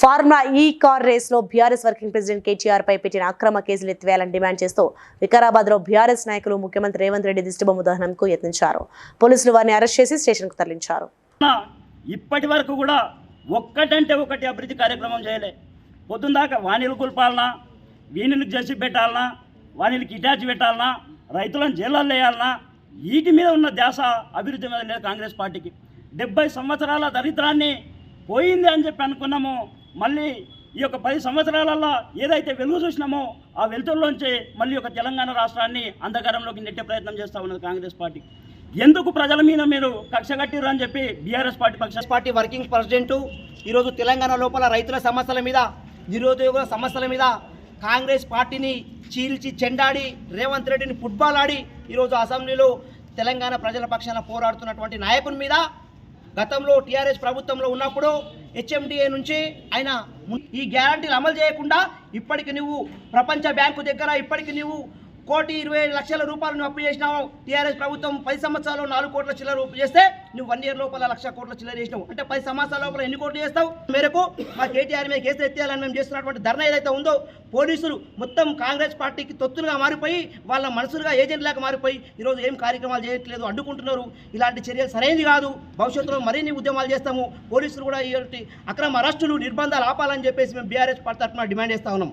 Formula E car రేస్లో BRS working president KTR పై పెట్టిన అక్రమ కేసులు ఎత్తివేయాలని డిమాండ్ చేస్తూ వికారాబాద్లో బీఆర్ఎస్ నాయకులు ముఖ్యమంత్రి రేవంత్ రెడ్డి దిష్టిబొమ్మ దహనంకు యత్నించారు. పోలీసులు వారిని అరెస్ట్ చేసి స్టేషన్కు తరలించారు. ఇప్పటి వరకు కూడా ఒక్కటంటే ఒకటి అభివృద్ధి కార్యక్రమం చేయలే. పొద్దుందాకా వాణిలు కుల్పాలనా వీణులకు జెర్సీ పెట్టాలనా వాణిలకు ఇటాచి పెట్టాలనా రైతులను జైల్లో వేయాలనా వీటి మీద ఉన్న ధ్యాస అభివృద్ధి మీద లేదు కాంగ్రెస్ పార్టీకి. డెబ్బై సంవత్సరాల దరిద్రాన్ని పోయింది అని చెప్పి అనుకున్నాము. మళ్ళీ ఈ యొక్క పది సంవత్సరాలలో ఏదైతే వెలుగు చూసినామో ఆ వెలుతురులోంచి మళ్ళీ ఒక తెలంగాణ రాష్ట్రాన్ని అంధకారంలోకి నెట్టే ప్రయత్నం చేస్తూ ఉన్నది కాంగ్రెస్ పార్టీ. ఎందుకు ప్రజల మీద మీరు కక్ష కట్టిరు అని చెప్పి బీఆర్ఎస్ పార్టీ పక్ష పార్టీ వర్కింగ్ ప్రెసిడెంట్ ఈరోజు తెలంగాణ లోపల రైతుల సమస్యల మీద నిరుద్యోగుల సమస్యల మీద కాంగ్రెస్ పార్టీని చీల్చి చెండాడి రేవంత్ రెడ్డిని ఫుట్బాల్ ఆడి ఈరోజు అసెంబ్లీలో తెలంగాణ ప్రజల పక్షాన పోరాడుతున్నటువంటి నాయకుని మీద గతంలో టీఆర్ఎస్ ప్రభుత్వంలో ఉన్నప్పుడు హెచ్ఎండిఏ నుంచి ఆయన ఈ గ్యారంటీలు అమలు చేయకుండా ఇప్పటికి నువ్వు ప్రపంచ బ్యాంకు దగ్గర ఇప్పటికి నువ్వు కోటి ఇరవై లక్షల రూపాయలు నువ్వు అప్పు చేసినావు. టీఆర్ఎస్ ప్రభుత్వం పది సంవత్సరాలు నాలుగు కోట్ల చిల్లర రూపాయలు చేస్తే నువ్వు వన్ ఇయర్ లోపల లక్ష కోట్ల చిల్లర చేసినావు. అంటే పది సంవత్సరాల లోపల ఎన్ని కోట్లు చేస్తావు? మేరకు మా కేటీఆర్ మీద కేసులు ఎత్తేయాలని మేము చేస్తున్నటువంటి ధర్నా ఏదైతే ఉందో పోలీసులు మొత్తం కాంగ్రెస్ పార్టీకి తొత్తులుగా మారిపోయి వాళ్ళ మనసులుగా ఏజెంట్లాగా మారిపోయి ఈరోజు ఏం కార్యక్రమాలు చేయట్లేదు అడ్డుకుంటున్నారు ఇలాంటి చర్యలు సరైనది కాదు. భవిష్యత్తులో మరిన్ని ఉద్యమాలు చేస్తాము. పోలీసులు కూడా ఈ అక్రమ అరెస్టులు నిర్బంధాలు ఆపాలని చెప్పేసి మేము బీఆర్ఎస్ పార్టీ తరఫున డిమాండ్ చేస్తా ఉన్నాం.